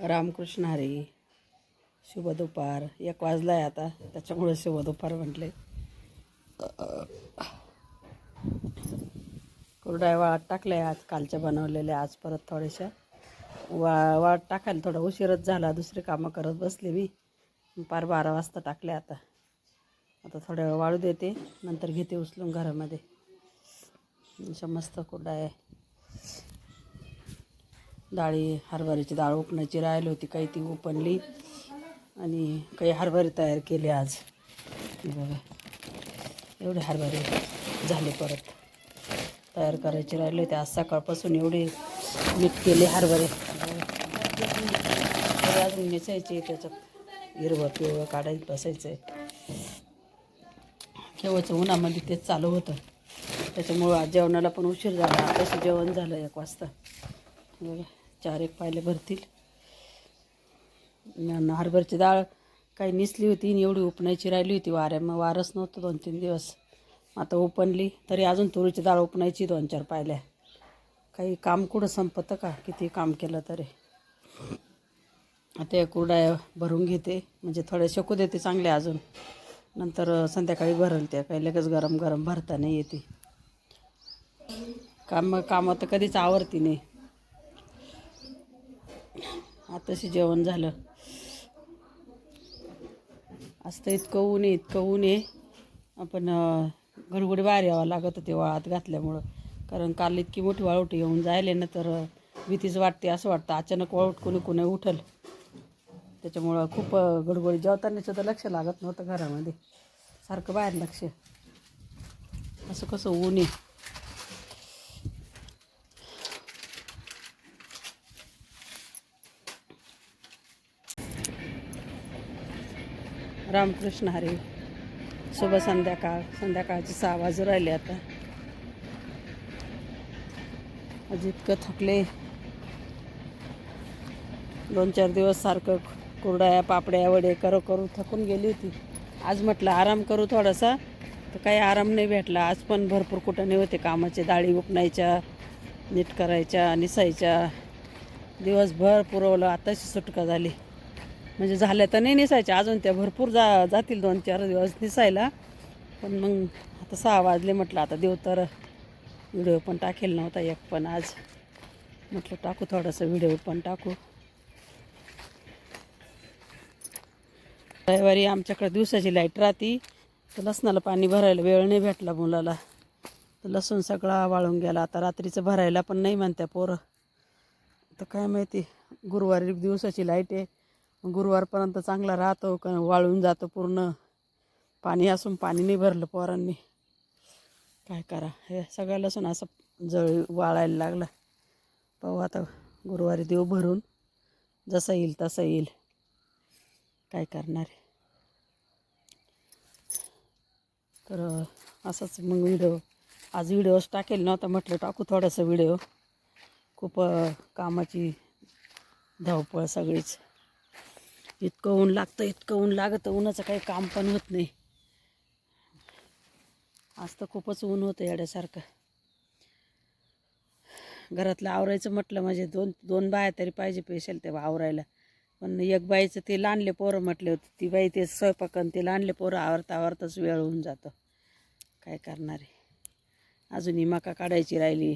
रामकृष्ण हरी शुभ दुपार एक वाजला आहे आता त्याच्यामुळे शुभ दुपार म्हटले. कुरडाय वाळत टाकल्या आज कालच्या बनवलेल्या आज परत थोड्याशा. वा वाळत टाकायला थोडा उशीरच झाला दुसरी कामं करत बसले मी. पार बारा वाजता टाकले आता. आता थोड्या वेळ वाळू देते नंतर घेते उचलून घरामध्ये. मस्त कुरडाय डाळी हरभऱ्याची डाळ उपण्याची राहिली होती काही ती उपणली आणि काही हरभरे तयार केले आज. बघा एवढे हरभरे झाले परत. तयार करायचे राहिले होते. आज सकाळपासून एवढे मीठ केले हरभरे. अजून मिसायचे त्याच्यात. हिरवं पिवळं काढायचं बसायचं आहे केव्हाचं उन्हामध्ये तेच चालू होतं. त्याच्यामुळं आज जेवणाला पण उशीर झाला. तसं जेवण झालं एक वाजता. बघा. चार एक पायले भरतील. हरभरची डाळ काही निसली होती आणि एवढी उपणायची राहिली होती. वाऱ्या मग वारच नव्हतं दोन तीन दिवस. आता उपणली तरी अजून तुरीची डाळ उपणायची दोन चार पायल्या. काही काम कुठं संपतं का? किती काम केलं तरी. आता कुरडाय कुरड्या भरून घेते. म्हणजे थोडे शेकू देते चांगले अजून. नंतर संध्याकाळी भरल त्या. काही लगेच गरम गरम भरता नाही येते. काम कामं तर कधीच आवडती नाही. आताशी जेवण झालं. आज तर इतकं ऊन आहे इतकं ऊन आहे. आपण अं, बाहेर यावं लागत होते वाळात घातल्यामुळं. कारण काल इतकी मोठी वाळवट येऊन जायले ना तर भीतीच वाटते असं वाटतं. अचानक वाळवट कोणी कोणी उठल. त्याच्यामुळं खूप गडबडी जेवताना सुद्धा लक्ष लागत नव्हतं घरामध्ये. सारखं बाहेर लक्ष. असं कसं ऊन आहे. रामकृष्ण हरी. शुभ संध्याकाळ. संध्याकाळचे सहा वाजू राहिले आता. आज इतकं थकले. दोन चार दिवस सारखं कुरड्या पापड्या वडे करू करू थकून गेली होती. आज म्हटलं आराम करू थोडासा. तर काही आराम नाही भेटला. आज पण भरपूर कुठं नाही होते कामाचे. डाळी उपणायच्या नीट करायच्या निसायच्या. दिवसभर पुरवलं. आताशी सुटका झाली. म्हणजे झाल्या तर नाही निसायच्या. अजून त्या भरपूर जा जातील दोन चार दिवस निसायला. पण मग आता सहा वाजले म्हटलं आता देव तर व्हिडिओ पण टाकेल नव्हता एक पण आज. म्हटलं टाकू थोडासा व्हिडिओ पण टाकू. रविवारी आमच्याकडे दिवसाची लाइट राहती. तर लसणाला पाणी भरायला वेळ नाही भेटला मुलाला. तर लसूण सगळा वाळून गेला. आता रात्रीचं भरायला पण नाही म्हणत्या पोरं. तर काय माहिती गुरुवारी दिवसाची लाइट आहे. गुरुवारपर्यंत चांगला राहतो का वाळून जातो पूर्ण. पाणी असून पाणी नाही भरलं पोरांनी. काय करा? हे सगळं लसूण असं जळ वाळायला लागला. पाहू आता गुरुवारी देव भरून जसा येईल तसा येईल. काय करणार? आहे तर असंच मग व्हिडिओ आज व्हिडिओच टाकेल नव्हता म्हटलं टाकू थोडासा व्हिडिओ खूप कामाची धावपळ सगळीच. इतकं ऊन लागतं इतकं ऊन लागतं उन्हाचं काही काम पण होत नाही. आज तर खूपच ऊन होतं याड्यासारखं. घरातलं आवरायचं म्हटलं म्हणजे दोन दोन बाया तरी पाहिजे पेशल ते आवरायला. पण एक बाईचं ते लहानले पोरं म्हटले होते ती बाई ते स्वयंपाक ते लहानले पोरं आवरता आवरताच वेळ होऊन जातं. काय करणार आहे? अजूनही मका काढायची राहिली.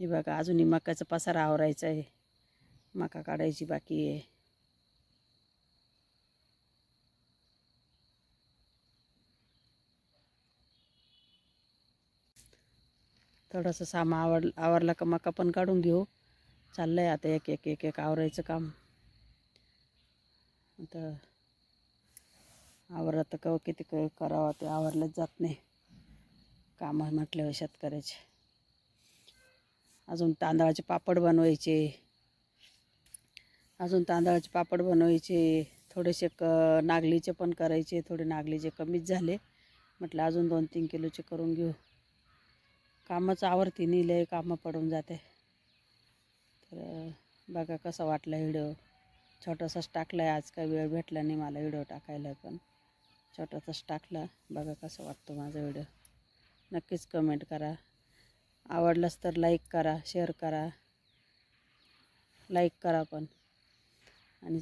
हे बघा अजूनही मकाचा पसारा आवरायचा आहे. मका काढायची बाकी आहे. थोडंसं सामा आवड आवरला का मका पण काढून घेऊ. चाललं आहे आता एक एक एक एक आवरायचं काम. आता आवरत का किती करावं ते आवरलंच जात नाही. कामं म्हटल्यावर शेतकऱ्याचे. अजून तांदळाचे पापड बनवायचे. अजून तांदळाचे पापड बनवायचे. थोडेसे क नागलीचे पण करायचे. थोडे नागलीचे कमीच झाले. म्हटलं अजून दोन तीन किलोचे करून घेऊ. कामच आवडती नाही कामं पडून जाते. तर बघा कसं वाटलं व्हिडिओ. छोटंसंच टाकलं आहे आज काही वेळ भेटला नाही मला व्हिडिओ टाकायला पण. छोटंसंच टाकलं बघा कसं वाटतो माझा व्हिडिओ. नक्कीच कमेंट करा. आवडलंच तर लाईक करा शेअर करा. लाईक करा पण. आणि